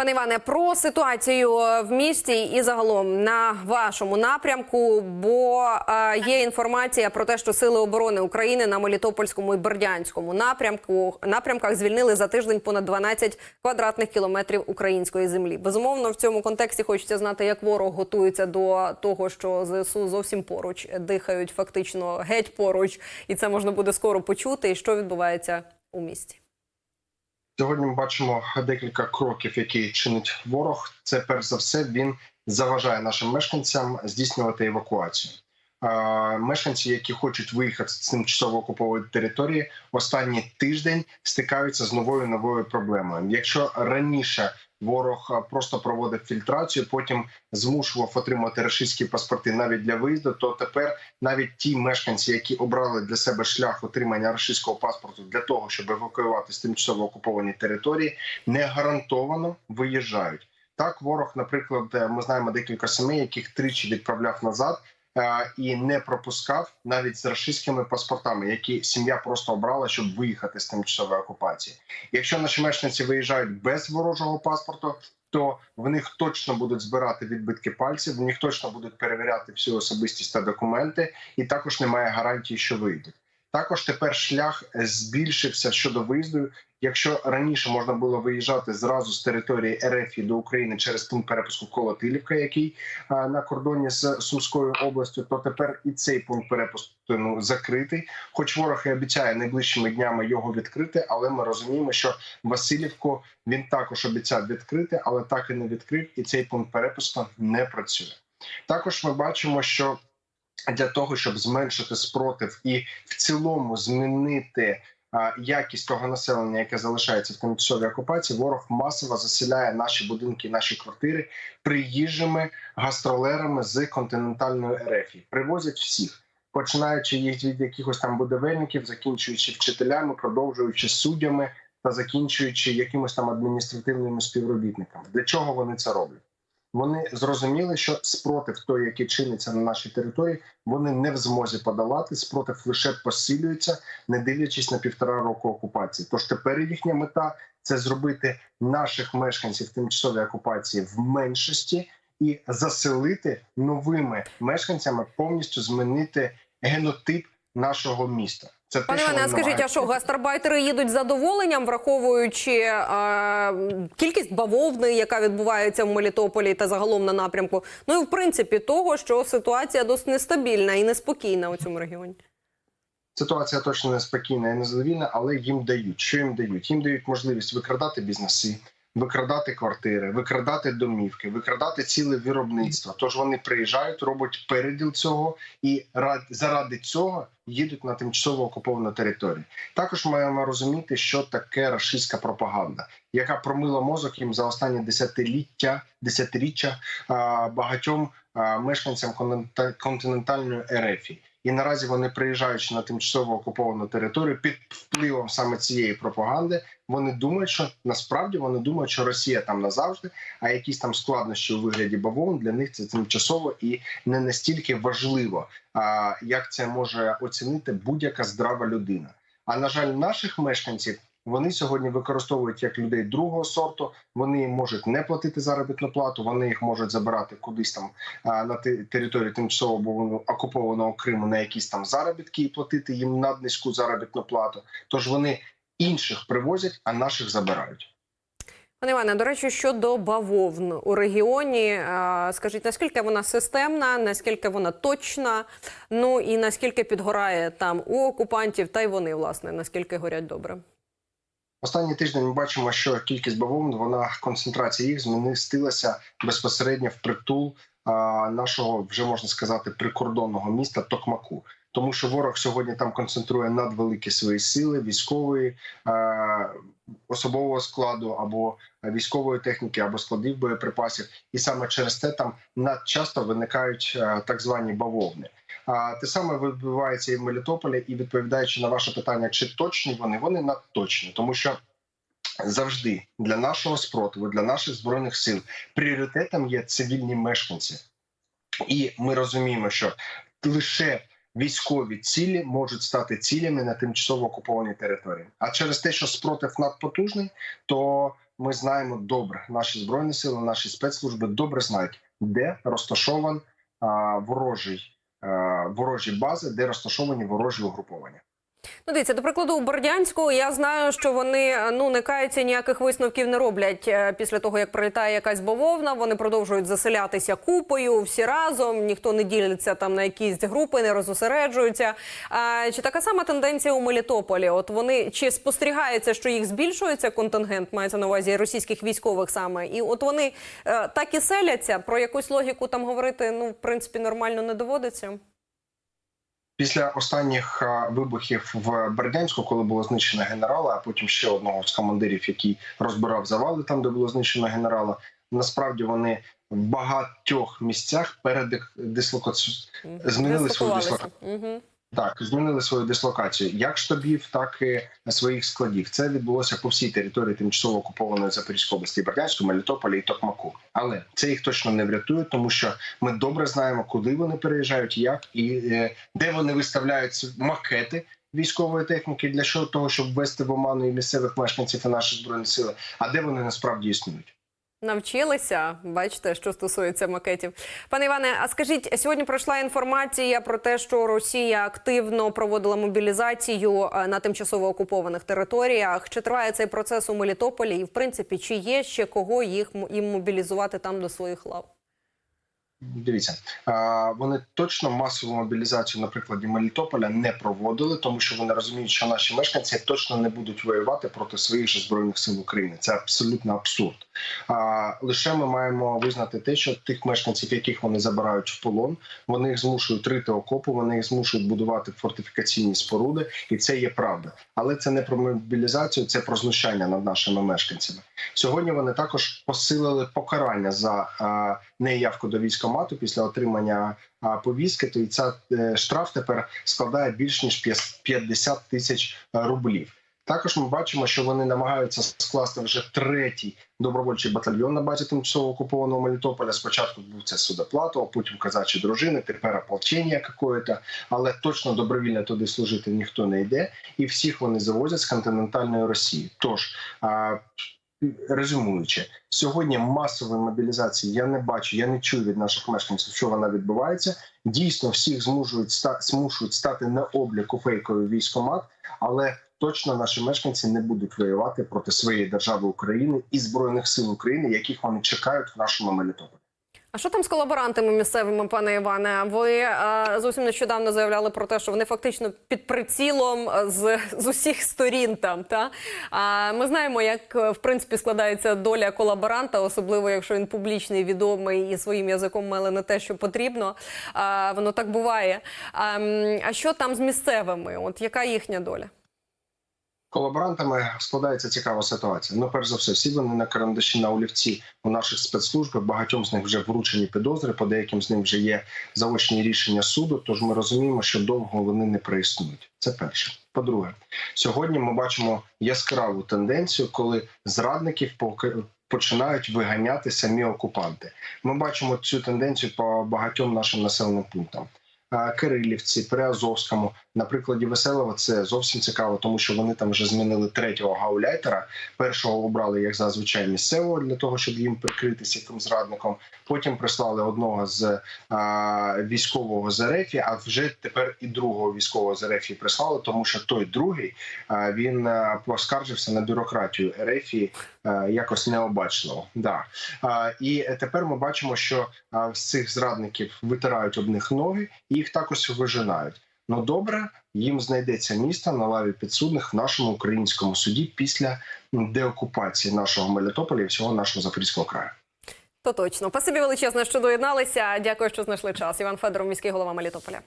Пане Іване, про ситуацію в місті і загалом на вашому напрямку, бо е, є інформація про те, що сили оборони України на Мелітопольському і Бердянському напрямку напрямках звільнили за тиждень понад 12 квадратних кілометрів української землі. Безумовно, в цьому контексті хочеться знати, як ворог готується до того, що ЗСУ зовсім поруч дихають, фактично геть поруч, і це можна буде скоро почути. І що відбувається у місті. Сьогодні ми бачимо декілька кроків, які чинить ворог. Це перш за все він заважає нашим мешканцям здійснювати евакуацію. Мешканці, які хочуть виїхати з тимчасово окупованої території, останній тиждень стикаються з новою новою проблемою. Якщо раніше ворог е, просто проводив фільтрацію, потім змушував отримати рашистські паспорти навіть для виїзду, то тепер навіть ті мешканці, які обрали для себе шлях отримання рашистського паспорту для того, щоб евакуювати з тимчасово окуповані території, не гарантовано виїжджають. Так, ворог, наприклад, е, ми знаємо декілька сімей, яких тричі відправляв назад. Е, І не пропускав навіть з рашистськими паспортами, які сім'я просто обрала, щоб виїхати з тимчасової окупації. Якщо наші мешканці виїжджають без ворожого паспорту, то в них точно будуть збирати відбитки пальців, в них точно будуть перевіряти всю особистість та документи, і також немає гарантії, що вийдуть. Також тепер шлях збільшився щодо виїзду. Якщо раніше можна було виїжджати зразу з території РФ до України через пункт перепуску Колотилівка, який на кордоні з Сумською областю, то тепер і цей пункт перепуску ну, закритий. Хоч ворог і обіцяє найближчими днями його відкрити, але ми розуміємо, що Васильівку він також обіцяв відкрити, але так і не відкрив, і цей пункт перепуску не працює. Також ми бачимо, що для того, щоб зменшити спротив і в цілому змінити якість того населення, яке залишається в тимчасовій окупації, ворог масово заселяє наші будинки, наші квартири приїжджими гастролерами з континентальної РФ. Привозять всіх. Починаючи їх від якихось там будівельників, закінчуючи вчителями, продовжуючи суддями та закінчуючи якимось там адміністративними співробітниками. Для чого вони це роблять? Вони зрозуміли, що спротив той, який чиниться на нашій території, вони не в змозі подолати. Спротив лише посилюється, не дивлячись на півтора року окупації. Тож тепер їхня мета це зробити наших мешканців тимчасової окупації в меншості і заселити новими мешканцями, повністю змінити генотип нашого міста. Це Пане Іване, скажіть, а що гастарбайтери їдуть з задоволенням, враховуючи е, кількість бавовни, яка відбувається в Мелітополі та загалом на напрямку? Ну і в принципі того, що ситуація досить нестабільна і неспокійна у цьому регіоні. Ситуація точно неспокійна і незадовільна, але їм дають. Що їм дають? Їм дають можливість викрадати бізнеси, викрадати квартири, викрадати домівки, викрадати ціле виробництво. Тож вони приїжджають, роблять переділ цього і рад- заради цього їдуть на тимчасово окуповану територію. Також маємо розуміти, що таке рашистська пропаганда, яка промила мозок їм за останні десятиліття, десятиріччя багатьом мешканцям континента- континентальної РФ. І наразі вони приїжджаючи на тимчасово окуповану територію під впливом саме цієї пропаганди, вони думають, що насправді вони думають, що Росія там назавжди, а якісь там складнощі у вигляді бавовн для них це тимчасово і не настільки важливо, а як це може оцінити будь-яка здрава людина. А на жаль, наших мешканців вони сьогодні використовують як людей другого сорту. Вони їм можуть не платити заробітну плату, вони їх можуть забирати кудись там на те- території тимчасово окупованого Криму на якісь там заробітки і платити їм наднизьку заробітну плату. Тож вони інших привозять, а наших забирають. Пане Іване, до речі, щодо бавовн у регіоні, скажіть, наскільки вона системна, наскільки вона точна, ну і наскільки підгорає там у окупантів, та й вони, власне, наскільки горять добре? Останній тиждень ми бачимо, що кількість бавовн, вона концентрація їх змістилася безпосередньо в притул нашого, вже можна сказати, прикордонного міста Токмаку. Тому що ворог сьогодні там концентрує надвеликі свої сили військової, особового складу або військової техніки, або складів боєприпасів, і саме через це там надчасто виникають так звані бавовни. Те саме відбувається і в Мелітополі, і відповідаючи на ваше питання, чи точні вони, вони надточні, тому що завжди для нашого спротиву, для наших збройних сил пріоритетом є цивільні мешканці, і ми розуміємо, що лише військові цілі можуть стати цілями на тимчасово окупованій території. А через те, що спротив надпотужний, то ми знаємо добре. Наші збройні сили, наші спецслужби добре знають, де розташован а, ворожий ворожі бази, де розташовані ворожі угруповання. Ну, дивіться, до прикладу, у Бердянську я знаю, що вони ну не каються, ніяких висновків не роблять е, після того, як прилітає якась бавовна. Вони продовжують заселятися купою всі разом. Ніхто не ділиться там на якісь групи, не розосереджуються. А, чи така сама тенденція у Мелітополі? От вони чи спостерігається, що їх збільшується контингент, мається на увазі російських військових саме, і от вони е, так і селяться. Про якусь логіку там говорити ну в принципі нормально не доводиться. Після останніх вибухів в Бердянську, коли було знищено генерала, а потім ще одного з командирів, який розбирав завали там, де було знищено генерала. Насправді вони в багатьох місцях передислокацію Змінили свою Дислокувалися. Так, змінили свою дислокацію як штабів, так і своїх складів. Це відбулося по всій території тимчасово окупованої Запорізької області, Бердянську, Мелітополя і Токмаку. Але це їх точно не врятує, тому що ми добре знаємо, куди вони переїжджають, як і е, де вони виставляють макети. Військової техніки для того, щоб ввести в оману і місцевих мешканців і наші збройні сили, а де вони насправді існують. Навчилися, бачите, що стосується макетів. Пане Іване, а скажіть, сьогодні пройшла інформація про те, що Росія активно проводила мобілізацію е, на тимчасово окупованих територіях. Чи триває цей процес у Мелітополі? І в принципі, чи є ще кого їх їм мобілізувати там до своїх лав? Дивіться, вони точно масову мобілізацію на прикладі Мелітополя не проводили, тому що вони розуміють, що наші мешканці точно не будуть воювати проти своїх же збройних сил України. Це абсолютно абсурд. А лише ми маємо визнати те, що тих мешканців, яких вони забирають в полон, вони їх змушують рити окопи, вони їх змушують будувати фортифікаційні споруди, і це є правда. Але це не про мобілізацію, це про знущання над нашими мешканцями. Сьогодні вони також посилили покарання за неявку до військомату після отримання повістки. То і ця е, штраф тепер складає більш ніж п'яс- 50 тисяч е, рублів. Також ми бачимо, що вони намагаються скласти вже третій добровольчий батальйон на базі тимчасово окупованого Мелітополя. Спочатку був це судоплату, а потім казачі дружини, тепер ополчення какое-то, але точно добровільно туди служити ніхто не йде, і всіх вони завозять з континентальної Росії. Тож резюмуючи, сьогодні масової мобілізації я не бачу, я не чую від наших мешканців, що вона відбувається. Дійсно, всіх змушують ста- змушують стати на обліку фейковий військомат, але точно наші мешканці не будуть воювати проти своєї держави України і збройних сил України, яких вони чекають в нашому Мелітополі. А що там з колаборантами місцевими, пане Іване? Ви е, зовсім нещодавно заявляли про те, що вони фактично під прицілом е, з, з усіх сторін там. Та а ми знаємо, як е, в принципі складається доля колаборанта, особливо якщо він публічний, відомий і своїм язиком меле не те, що потрібно. А, воно так буває. А, а що там з місцевими? От яка їхня доля? Колаборантами складається цікава ситуація. Ну, перш за все, всі вони на карандаші на олівці у наших спецслужб. Багатьом з них вже вручені підозри, по деяким з них вже є заочні рішення суду. Тож ми розуміємо, що довго вони не проіснують. Це перше. По-друге, сьогодні ми бачимо яскраву тенденцію, коли зрадників починають виганяти самі окупанти. Ми бачимо цю тенденцію по багатьом нашим населеним пунктам. Кирилівці, Приазовському, на прикладі Веселого, це зовсім цікаво, тому що вони там вже змінили третього гауляйтера. Першого обрали як зазвичай місцевого для того, щоб їм прикритися тим зрадником. Потім прислали одного з а, військового з РФ, а вже тепер і другого військового з прислали, тому що той другий а, він а, поскаржився на бюрократію РФ якось необачливо. Да. А, і тепер ми бачимо, що а, з цих зрадників витирають об них ноги, і їх також вижинають. Ну добре, їм знайдеться місце на лаві підсудних в нашому українському суді після деокупації нашого Мелітополя і всього нашого Запорізького краю. То точно. Спасибі величезне, що доєдналися. Дякую, що знайшли час. Іван Федоров, міський голова Мелітополя.